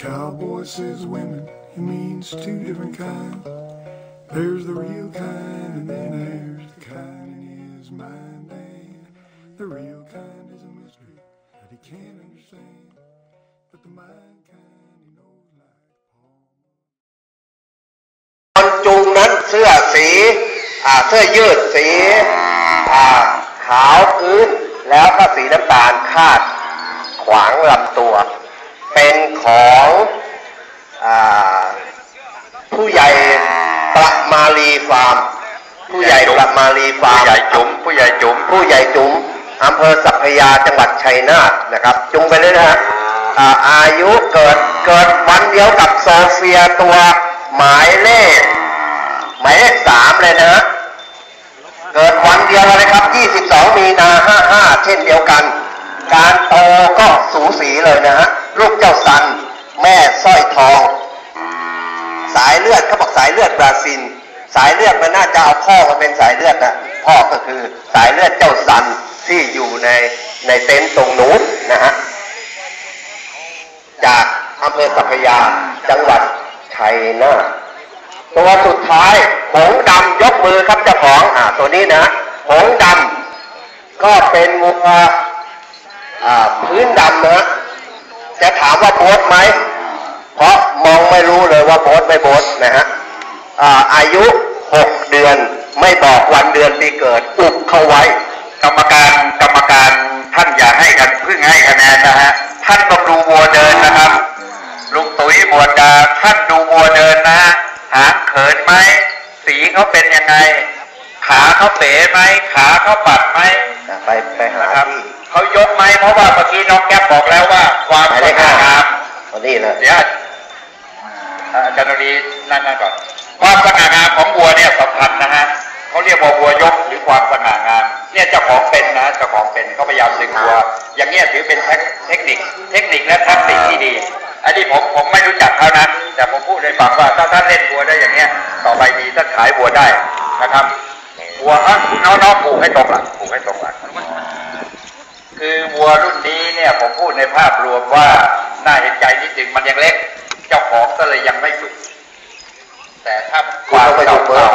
cowboy says women, he means two different kinds. There's the real kind, and then there's the kind in his mind. And the real kind is a mystery that he can't understand. But the mind kind he knows like Paul. คนจุงนั้นเสื้อสีอ่าเสื้อยืดสีอ่าขาวพื้น แล้วก็สีน้ำตาลคาดขวางลำตัว เป็น ของอาผู้ใหญ่ประมาลีฟาร์มผู้ใหญ่ประมาลีฟาร์มผู้ใหญ่จุ๋มผู้ใหญ่จุ๋มผู้ใหญ่จุ๋มอำเภอสัพพยาจังหวัดชัยนาทนะครับ จุงไปเลยนะฮะอ่าอายุเกิดเกิดวันเดียวกับโซเฟียตัวหมายเลขหมายเลขสามเลยนะฮะเกิดวันเดียวเลยครับ 22 มีนา 55 เช่นเดียวกัน การโตก็สูสีเลยนะฮะ ลูกเจ้าสัน แม่สร้อยทอง สายเลือดเขาบอกสายเลือดบราซิล สายเลือดมันน่าจะเอาพ่อมาเป็นสายเลือดนะพ่อก็คือสายเลือดเจ้าสันที่อยู่ในในเต็นท์ตรงนู้นนะฮะจากอำเภอสัพยาจังหวัดชัยนาทตัวสุดท้ายหงดำยกมือครับเจ้าของอ่าตัวนี้นะหงดำก็เป็นวัวอ่าพื้นดำนะฮะจะถามว่าโบสไหม เพราะมองไม่รู้เลย ว่าโบสไม่โบสนะฮะอ่าอายุหกเดือนไม่บอกวันเดือนปีเกิดอุบเข้าไว้ กรรมการกรรมการท่านอย่าให้กันเพิ่งให้คะแนนนะฮะท่านต้องดูวัวเดินนะครับลุงตุ๋ยบวชดาท่านดูวัวเดินนะฮะหางเขินไหมสีเขาเป็นยังไง ขาเขาเป๋ไหมขาเขาปัดไหมไปไปหานะครับที่เขายกไหมเพราะว่าเมื่อกี้น้องแก๊ปบอกแล้วว่า ความหมายสเลขง่างามตัวนี้เลยเดี๋ยวอ่าอา จารย์นรีนั่นนั่นก่อน ความสง่างามของวัวเนี่ยสำคัญนะฮะเขาเรียกว่าวัวยกหรือความสง่างาม เนี่ยเจ้าของเป็นนะเจ้าของเป็นเขาพยายามดึงวัว อย่างเงี้ยถือเป็นเทคนิค เทคนิคและทักติกที่ดี อันนี้ผมผมไม่รู้จักเขานะแต่ผมพูดให้ฟังว่าถ้าท่านเล่นวัวได้อย่างเงี้ย ต่อไปดีท่านขายวัวได้นะครับวัวอะน้องๆปลูกให้ตรงหลักปลูกให้ตรงหลักคือวัวรุ่นนี้เนี่ยผมพูดในภาพรวมว่าน่าเห็นใจนิดนึงมันยังเล็ก เจ้าของก็เลยยังไม่ฝึก แต่ถ้าความเก่าเก่า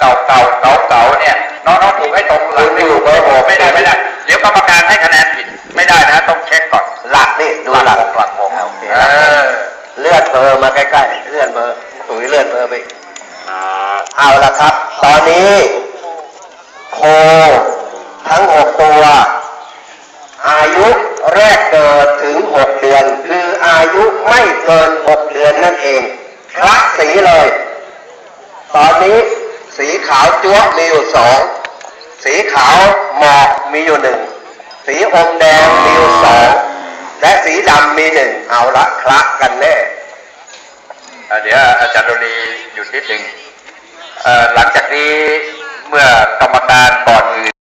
เก่าเก่าเก่าเก่าเนี่ยน้องๆถูกให้ตรงหลังไม่ถูกไม่ได้ไม่ได้เดี๋ยวกรรมการให้คะแนนผิดไม่ได้นะต้องเช็คก่อนหลักนี่ดูหลักหลักผมอ่าโอเคเออเลื่อนเบอร์มาใกล้ๆเลื่อนเบอร์ตุ๋ยเลื่อนเบอร์ไปอีกเอาละครับ ตอนนี้โคทั้งหกตัว อายุแรกเกิดถึงหกเดือน คืออายุไม่เกินหก เองคละสีเลย ตอนนี้สีขาวจั๊วะมีอยู่สองสีขาวหมอกมีอยู่หนึ่งสีอมแดงมีอยู่สองและสีดำมีหนึ่งเอาละคละกันแน่เดี๋ยวอาจารย์โรนีหยุดนิดหนึ่งหลังจากนี้เมื่อกรรมการก่อนอื่น